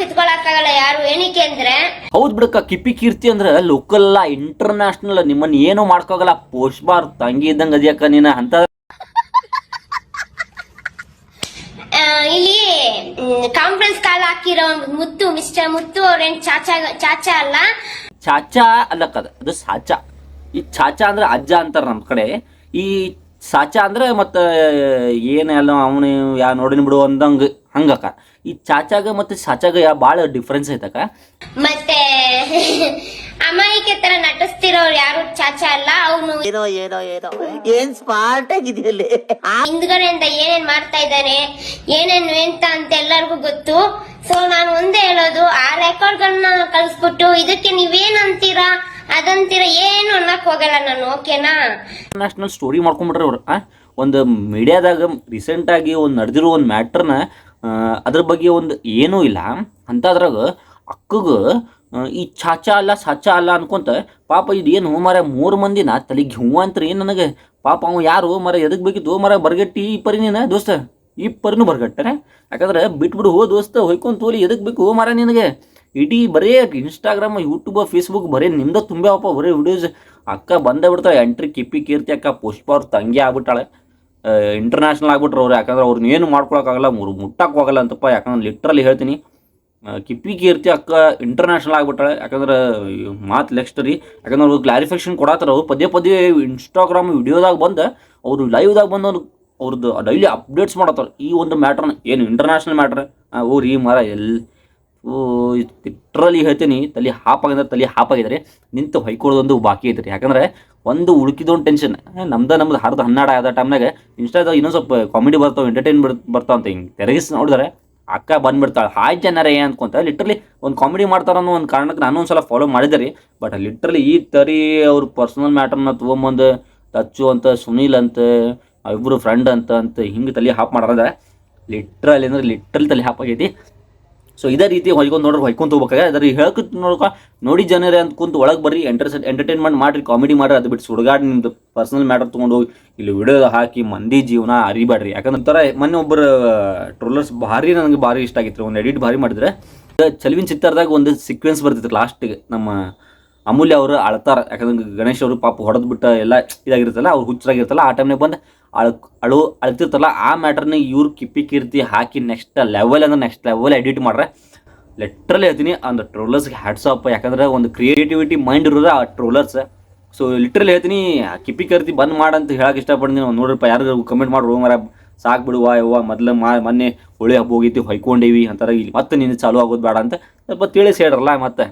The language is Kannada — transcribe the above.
ಕಿತ್ಕೊಳಕ್ಕಾಗಲ್ಲ ಯಾರು. ಏನಕ್ಕೆ ಅಂದ್ರೆ ಹೌದ್ ಬಿಡಕ್ಕ ಕಿಪ್ಪಿ ಕೀರ್ತಿ ಅಂದ್ರೆ ಲೋಕಲ್ ಅಲ್ಲ ಇಂಟರ್ನ್ಯಾಷನಲ್ ನಿಮ್ಮನ್ನ ಏನು ಮಾಡ್ಕೋಗಲ್ಲ. ಪೋಸ್ಟ್ ಬಾರ್ ತಂಗಿ ಇದ್ದಂಗ ಅದ್ಯಾಕ ನೀನ ಅಂತ. ಆ, ಇಲ್ಲಿ ಕಾನ್ಫರೆನ್ಸ್ ಕಾಲ್ ಹಾಕಿರೋ ಮುತ್ತು ಮಿಸ್ಟರ್ ಮುತ್ತು ಅವ್ರೇನ್ ಚಾಚಾ ಚಾಚಾ ಅಲ್ಲ? ಚಾಚಾ ಅಲ್ಲಕ್ಕ ಅದು ಅದು ಸಾಚಾ. ಈ ಚಾಚಾ ಅಂದ್ರೆ ಅಜ್ಜ ಅಂತಾರ ನಮ್ಮ ಕಡೆ. ಈ ಸಾಚಾ ಅಂದ್ರೆ ಮತ್ತೆ ಏನೆಲ್ಲ ಅವನು ಯಾ ನೋಡಿನ ಬಿಡು ಅಂದಂಗ. ಹಂಗಕ್ಕ. ಈ ಚಾಚಾಗ ಮತ್ತೆ ಸಾಚಾಗ ಬಾಳ ಭಾಳ ಡಿಫ್ರೆನ್ಸ್ ಐತಕ್ಕ? ಮತ್ತೆ ಅಮಾಯಿಕೆ ತರ ನಟಿಸ್ತಿರೋರು ಯಾರು ಚಾಚಾ ಅಲ್ಲ ಅವನು ಏನೋ ಏನೋ ಏನೋ. ಏನ್ ಸ್ಮಾರ್ಟ್ ಆಗಿದೆಯಲ್ಲಿ? ಹಿಂದ್ಗಡೆಯಿಂದ ಏನೇನ್ ಮಾಡ್ತಾ ಇದ್ದಾನೆ ಏನೇನ್ ಎಂತ ಅಂತ ಎಲ್ಲರಿಗೂ ಗೊತ್ತು. ಸೊ ನಾನು ಒಂದೇ ಹೇಳೋದು ಆ ರೆಕಾರ್ಡ್ಗಳನ್ನ ಕಳಿಸ್ಬಿಟ್ಟು ಇದಕ್ಕೆ ನೀವೇನ್ ಅಂತೀರಾ ಅದಂತೀರಾ? ಏನು ಅನ್ನಕ್ ಹೋಗಲ್ಲ ನಾನು ಓಕೆನಾ ನ್ಯಾಷನಲ್ ಸ್ಟೋರಿ ಮಾಡ್ಕೊಂಡ್ಬಿಟ್ರೆ ಅವ್ರು ಒಂದು ಮೀಡಿಯಾದಾಗ ರೀಸೆಂಟಾಗಿ ಒಂದು ನಡೆದಿರೋ ಒಂದು ಮ್ಯಾಟ್ರನ್ನ ಅದ್ರ ಬಗ್ಗೆ ಒಂದು ಏನೂ ಇಲ್ಲ. ಅಂಥದ್ರಾಗ ಅಕ್ಕಗ ಈ ಚಾಚಾ ಅಲ್ಲ, ಸಾಚಾ ಅಲ್ಲ ಅನ್ಕೊಂತ, ಪಾಪ ಇದು ಏನು ಮರ ಮೂರು ಮಂದಿನ ತಲೆಗೆ ಹ್ಞೂ ಅಂತ್ರಿ ನನಗೆ? ಪಾಪ ಅವ ಯಾರು ಮರ ಎದಕ್ಕೆ ಬೇಕಿತ್ತು? ಮರ ಬರ್ಗಟ್ಟಿ ಈ ಪರಿ ನೀನು ದೋಸ್ತ? ಈ ಪರಿನೂ ಯಾಕಂದ್ರೆ ಬಿಟ್ಬಿಡು ಹೋ ದೋಸ್ತ ಹೊಯ್ಕೊಂತ ತೋಲಿ ಎದಕ್ಕೆ ಬೇಕು ಮರ ನಿನಗೆ? ಇಡೀ ಬರೇ ಇನ್ಸ್ಟಾಗ್ರಾಮ್ ಯೂಟ್ಯೂಬ್ ಫೇಸ್ಬುಕ್ ಬರೀ ನಿಮ್ದ ತುಂಬ್ಯಾವಪ್ಪ ಬರೀ ವಿಡಿಯೋಸ್ ಅಕ್ಕ ಬಂದೇ ಬಿಡ್ತಾಳೆ ಎಂಟ್ರಿ ಕಿಪ್ಪಿ ಕೀರ್ತಿ ಅಕ್ಕ, ಪುಷ್ಪ ಅವ್ರ ತಂಗಿ ಆಗ್ಬಿಟ್ಟಾಳೆ. ಇಂಟರ್ನ್ಯಾಷನಲ್ ಆಗ್ಬಿಟ್ರೆ ಅವ್ರು. ಯಾಕಂದ್ರೆ ಅವ್ರನ್ನ ಏನು ಮಾಡ್ಕೊಳಕ್ಕಾಗಲ್ಲ, ಮುರು ಮುಟ್ಟಕ್ಕೆ ಹೋಗಲ್ಲ ಅಂತಪ್ಪ. ಯಾಕಂದ್ರೆ ಲಿಟ್ರಲಿ ಹೇಳ್ತೀನಿ. ಕಿಪ್ಪಿ ಕೀರ್ತಿ ಅಕ್ಕ ಇಂಟರ್ನ್ಯಾಷನಲ್ ಆಗ್ಬಿಟ್ಟಾಳೆ. ಯಾಕಂದ್ರೆ ಮಾತು ನೆಕ್ಸ್ಟ್ ರೀ. ಯಾಕಂದ್ರೆ ಅವ್ರು ಕ್ಲಾರಿಫಿಕೇಶನ್ ಕೊಡತ್ತಾರ ಅವ್ರು. ಪದೇ ಪದೇ ಇನ್ಸ್ಟಾಗ್ರಾಮ್ ವಿಡಿಯೋದಾಗ ಬಂದು, ಅವರು ಲೈವ್ದಾಗ ಬಂದು ಅವ್ರು ಅವ್ರದ್ದು ಡೈಲಿ ಅಪ್ಡೇಟ್ಸ್ ಮಾಡತ್ತಾರೆ. ಈ ಒಂದು ಮ್ಯಾಟ್ರನ್ನ ಏನು ಇಂಟರ್ನ್ಯಾಷನಲ್ ಮ್ಯಾಟ್ರ್ ಓ ಈ ಮರ ಎಲ್ಲಿ ಲಿಟ್ರಲಿ ಹೇಳ್ತೀನಿ, ತಲೆ ಹಾಪಾಗಿದ್ರೆ ತಲೆ ಹಾಪಾಗಿದ್ದಾರೆ ನಿಂತು ಹೊಯ್ಕೊಳ್ಳೋದೊಂದು ಬಾಕಿ ಐತ್ರಿ ಯಾಕಂದ್ರೆ ಒಂದು ಉಳ್ಕಿದೊಂದು ಟೆನ್ಷನ್ ನಮ್ದು ನಮ್ದು ಹರ್ದು ಹನ್ನೆರಡು ಆದ ಟೈಮ್ನಾಗ ಇನ್ಸ್ಟಾದಾಗ ಇನ್ನೊಂದು ಸ್ವಲ್ಪ ಕಾಮಿಡಿ ಬರ್ತಾವೆ ಎಂಟರ್ಟೈನ್ ಬರ್ತಾವ ಅಂತ ಹಿಂಗೆ ತೆರಗಿಸಿ ನೋಡಿದ್ರೆ ಅಕ್ಕ ಬಂದ್ಬಿಡ್ತಾಳೆ. ಹಾಯ್ ಜನರೇ ಅನ್ಕೊಂತ ಲಿಟ್ರಲಿ ಒಂದು ಕಾಮಿಡಿ ಮಾಡ್ತಾರ ಅನ್ನೋ ಒಂದು ಕಾರಣಕ್ಕೆ ನಾನು ಒಂದು ಸಲ ಫಾಲೋ ಮಾಡಿದೆ ರೀ. ಬಟ್ ಲಿಟ್ರಲಿ ಈ ತರಿ ಅವ್ರ ಪರ್ಸನಲ್ ಮ್ಯಾಟರ್ನ ತೊಗೊಂಬಂದು ಟಚ್ಚು ಅಂತ, ಸುನೀಲ್ ಅಂತ ಇಬ್ಬರು ಫ್ರೆಂಡ್ ಅಂತ ಅಂತ ಹಿಂಗೆ ತಲೆ ಹಾಪ್ ಮಾಡ್ರೆ ಲಿಟ್ರಲಿ ಅಂದರೆ ಲಿಟ್ರಲಿ ತಲೆ ಹಾಪ್ ಆಗೈತಿ. ಸೊ ಇದೇ ರೀತಿ ಹೊಯ್ಕೊಂಡು ನೋಡ್ರಿ ಹೊಯ್ಕೊಂತ ಹೋಗ್ಬೇಕಾಗ ಅದ್ರ ಹೇಳಕ್ ನೋಡ್ಕೊ ನೋಡಿ ಜನರೇ ಅಂತ ಕುಂತು ಒಳಗೆ ಬರ್ರಿ ಎಂಟರ್ಸ್ ಎಂಟರ್ಟೈನ್ಮೆಂಟ್ ಮಾಡ್ರಿ ಕಾಮಿಡಿ ಮಾಡ್ರಿ, ಅದು ಬಿಟ್ಟು ಸುಡುಗಾಡ್ ನಿಮ್ದು ಪರ್ಸನಲ್ ಮ್ಯಾಟರ್ ತೊಗೊಂಡು ಹೋಗಿ. ಇಲ್ಲಿ ವಿಡಿಯೋ ಹಾಕಿ ಮಂದಿ ಜೀವನ ಅರಿಬೇಡ್ರಿ. ಯಾಕಂದ್ರೆ ಒಂಥರ ಮೊನ್ನೆ ಒಬ್ಬರು ಟ್ರೋಲರ್ಸ್ ಭಾರಿ ನನಗೆ ಭಾರಿ ಇಷ್ಟ ಆಗಿತ್ತು. ಒಂದು ಎಡಿಟ್ ಭಾರಿ ಮಾಡಿದ್ರೆ. ಚಲುವಿನ ಚಿತ್ರದಾಗ ಒಂದು ಸೀಕ್ವೆನ್ಸ್ ಬರ್ತಿತ್ತು ಲಾಸ್ಟಿಗೆ ನಮ್ಮ ಅಮೂಲ್ಯ ಅವರು ಅಳ್ತಾರೆ. ಯಾಕಂದ್ರೆ ಗಣೇಶ್ ಅವರು ಪಾಪ ಹೊಡೆದು ಬಿಟ್ಟ ಎಲ್ಲ ಇದಾಗಿರುತ್ತಲ್ಲ, ಅವ್ರು ಹುಚ್ಚರಾಗಿರ್ತಲ್ಲ ಆ ಟೈಮ್ನಾಗ ಬಂದು ಅಳ್ ಅಳು ಅಳ್ತಿರ್ತಲ್ಲ ಆ ಮ್ಯಾಟರ್ನ ಇವ್ರು ಕಿಪ್ಪಿ ಕೀರ್ತಿ ಹಾಕಿ ನೆಕ್ಸ್ಟ್ ಲೆವೆಲ್ ಅಂದ್ರೆ ನೆಕ್ಸ್ಟ್ ಲೆವೆಲ್ ಎಡಿಟ್ ಮಾಡ್ರೆ ಲೆಟ್ರಲ್ಲಿ ಹೇಳ್ತೀನಿ ಅಂದ್ರೆ ಹ್ಯಾಟ್ಸ್ ಆಫ್ ಯಾಕಂದ್ರೆ ಒಂದು ಕ್ರಿಯೇಟಿವಿಟಿ ಮೈಂಡ್ ಇರೋದು ಆ ಟ್ರೋಲರ್ಸ್ ಸೊ ಲಿಟ್ರಲಿ ಹೇಳ್ತೀನಿ ಕಿಪ್ಪಿ ಕೀರ್ತಿ ಬಂದ್ ಮಾಡಂತ ಹೇಳಕ್ಕೆ ಇಷ್ಟಪಡ್ತೀನಿ. ಒಂದು ನೋಡ್ರಪ್ಪ ಯಾರು ಕಮೆಂಟ್ ಮಾಡಿ ಮರ ಸಾಕು ಬಿಡುವ ಯವ್ವ, ಮೊದ್ಲು ಮಾ, ಮೊನ್ನೆ ಹೋಳಿ ಹಬ್ಬ ಹೋಗಿತ್ತು ಹೊಯ್ಕೊಂಡೇವಿ, ಅಂತಾರೆ. ಇಲ್ಲಿ ಮತ್ತೆ ನಿನ್ನ ಚಾಲು ಆಗೋದು ಬೇಡ ಅಂತ ಸ್ವಲ್ಪ ತಿಳಿಸಿ ಹೇಳ್ರಲ್ಲ ಮತ್ತೆ.